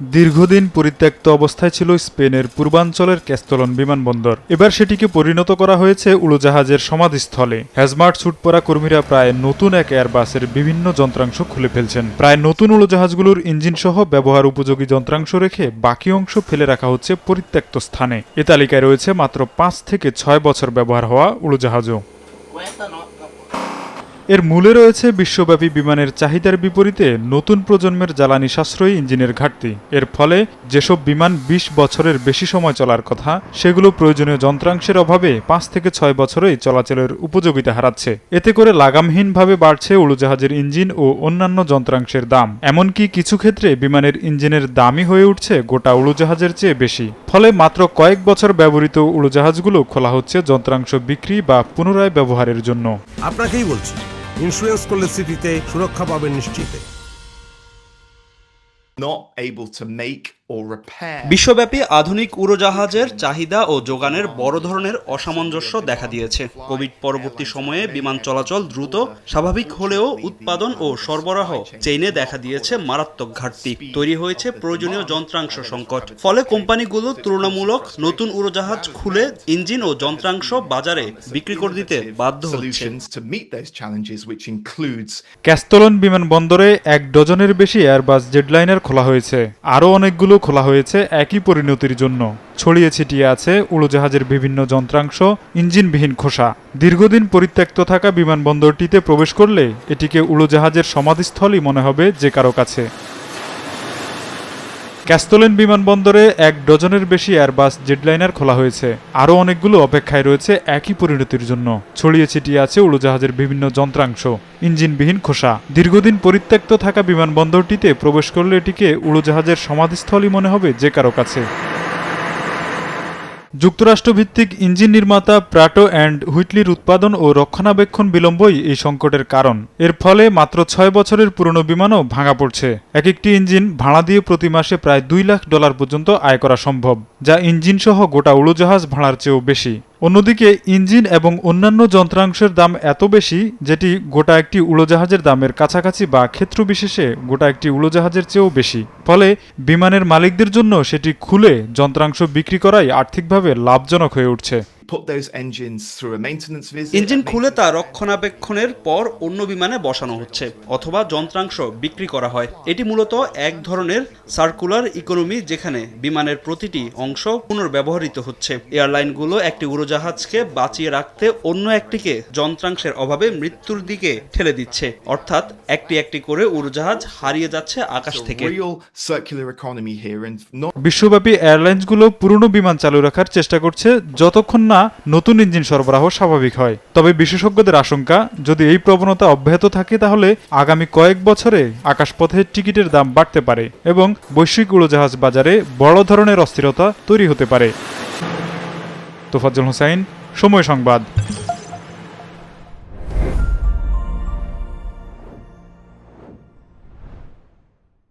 দীর্ঘদিন পরিত্যক্ত অবস্থায় ছিল স্পেনের পূর্বাঞ্চলের ক্যাস্তলন বিমানবন্দর। এবার সেটিকে পরিণত করা হয়েছে উড়োজাহাজের সমাধিস্থলে। হ্যাজমার্ট স্যুট পরা কর্মীরা প্রায় নতুন এক এয়ারবাসের বিভিন্ন যন্ত্রাংশ খুলে ফেলছেন। প্রায় নতুন উড়োজাহাজগুলোর ইঞ্জিন সহ ব্যবহার উপযোগী যন্ত্রাংশ রেখে বাকি অংশ ফেলে রাখা হচ্ছে পরিত্যক্ত স্থানে। এ তালিকায় রয়েছে মাত্র পাঁচ থেকে ছয় বছর ব্যবহার হওয়া উড়োজাহাজও। এর মূলে রয়েছে বিশ্বব্যাপী বিমানের চাহিদার বিপরীতে নতুন প্রজন্মের জ্বালানি সাশ্রয়ী ইঞ্জিনের ঘাটতি। এর ফলে যেসব বিমান ২০ বছরের বেশি সময় চলার কথা, সেগুলো প্রয়োজনীয় যন্ত্রাংশের অভাবে পাঁচ থেকে ছয় বছরেই চলাচলের উপযোগিতা হারাচ্ছে। এতে করে লাগামহীনভাবে বাড়ছে উড়োজাহাজের ইঞ্জিন ও অন্যান্য যন্ত্রাংশের দাম। এমনকি কিছু ক্ষেত্রে বিমানের ইঞ্জিনের দামই হয়ে উঠছে গোটা উড়োজাহাজের চেয়ে বেশি। ফলে মাত্র কয়েক বছর ব্যবহৃত উড়োজাহাজগুলো খোলা হচ্ছে যন্ত্রাংশ বিক্রি বা পুনরায় ব্যবহারের জন্য। আপনাকেই বলছি ইন্স্যুরেন্স করলে সিটিতে সুরক্ষা পাবেন নিশ্চিতে। Not able to make বিশ্বব্যাপী আধুনিক উড়োজাহাজের চাহিদা ও যোগানের বড় ধরনের অসামঞ্জস্য দেখা দিয়েছে। কোভিড পরবর্তী সময়ে বিমান চলাচল দ্রুত স্বাভাবিক হলেও উৎপাদন ও সরবরাহ চেইনে দেখা দিয়েছে মারাত্মক ঘাটতি। তৈরি হয়েছে প্রয়োজনীয় যন্ত্রাংশ সংকট। ফলে কোম্পানিগুলো তুলনামূলক নতুন উড়োজাহাজ খুলে ইঞ্জিন ও যন্ত্রাংশ বাজারে বিক্রি করে দিতে বাধ্য হচ্ছে। ক্যাস্তলন বিমানবন্দরে এক ডজনের বেশি এয়ারবাস জেডলাইনার খোলা হয়েছে। আরও অনেকগুলো খোলা হয়েছে একই পরিণতির জন্য। ছড়িয়ে ছিটিয়ে আছে উড়োজাহাজের বিভিন্ন যন্ত্রাংশ, ইঞ্জিনবিহীন খোসা। দীর্ঘদিন পরিত্যক্ত থাকা বিমানবন্দরটিতে প্রবেশ করলে এটিকে উড়োজাহাজের সমাধিস্থলই মনে হবে যে কারও কাছে। ক্যাস্তলেন বিমানবন্দরে এক ডজনের বেশি এয়ারবাস জেডলাইনার খোলা হয়েছে। আরও অনেকগুলো অপেক্ষায় রয়েছে একই পরিণতির জন্য। ছড়িয়ে ছিটিয়ে আছে উড়োজাহাজের বিভিন্ন যন্ত্রাংশ। ইঞ্জিনবিহীন খোসা। দীর্ঘদিন পরিত্যক্ত থাকা বিমানবন্দরটিতে প্রবেশ করলে এটিকে উড়োজাহাজের সমাধিস্থলই মনে হবে যে কারও কাছে। যুক্তরাষ্ট্রভিত্তিক ইঞ্জিন নির্মাতা প্রাটো অ্যান্ড হুইটলির উৎপাদন ও রক্ষণাবেক্ষণ বিলম্বই এই সংকটের কারণ। এর ফলে মাত্র ছয় বছরের পুরনো বিমানও ভাঙা পড়ছে। এক একটি ইঞ্জিন ভাড়া দিয়ে প্রতি মাসে প্রায় দুই লাখ ডলার পর্যন্ত আয় করা সম্ভব, যা ইঞ্জিনসহ গোটা উড়োজাহাজ ভাড়ার চেয়েও বেশি। অন্যদিকে ইঞ্জিন এবং অন্যান্য যন্ত্রাংশের দাম এত বেশি, যেটি গোটা একটি উড়োজাহাজের দামের কাছাকাছি বা ক্ষেত্র বিশেষে গোটা একটি উড়োজাহাজের চেয়েও বেশি। ফলে বিমানের মালিকদের জন্য সেটি খুলে যন্ত্রাংশ বিক্রি করাই আর্থিকভাবে লাভজনক হয়ে উঠছে। Put those engines through a maintenance visit engine খুলে তা রক্ষণাবেক্ষণের পর অন্য বিমানে বসানো হচ্ছে অথবা যন্ত্রাংশ বিক্রি করা হয়। এটি মূলত এক ধরনের সার্কুলার ইকোনমি যেখানে বিমানের প্রতিটি অংশ পুনর্ব্যবহৃত হচ্ছে। এয়ারলাইনগুলো একটি উড়োজাহাজকে বাঁচিয়ে রাখতে অন্য একটিকে যন্ত্রাংশের অভাবে মৃত্যুর দিকে ঠেলে দিচ্ছে। অর্থাৎ একটি একটি করে উড়োজাহাজ হারিয়ে যাচ্ছে আকাশ থেকে। বিশ্বব্যাপী এয়ারলাইন্সগুলো পুরনো বিমান চালু রাখার চেষ্টা করছে যতক্ষণ না নতুন ইঞ্জিন সরবরাহ স্বাভাবিক হয়। তবে বিশেষজ্ঞদের আশঙ্কা, যদি এই প্রবণতা অব্যাহত থাকে তাহলে আগামী কয়েক বছরে আকাশপথে টিকিটের দাম বাড়তে পারে এবং বৈশ্বিক উড়োজাহাজ বাজারে বড় ধরনের অস্থিরতা তৈরি হতে পারে। তোফাজ্জল হোসাইন, সময় সংবাদ।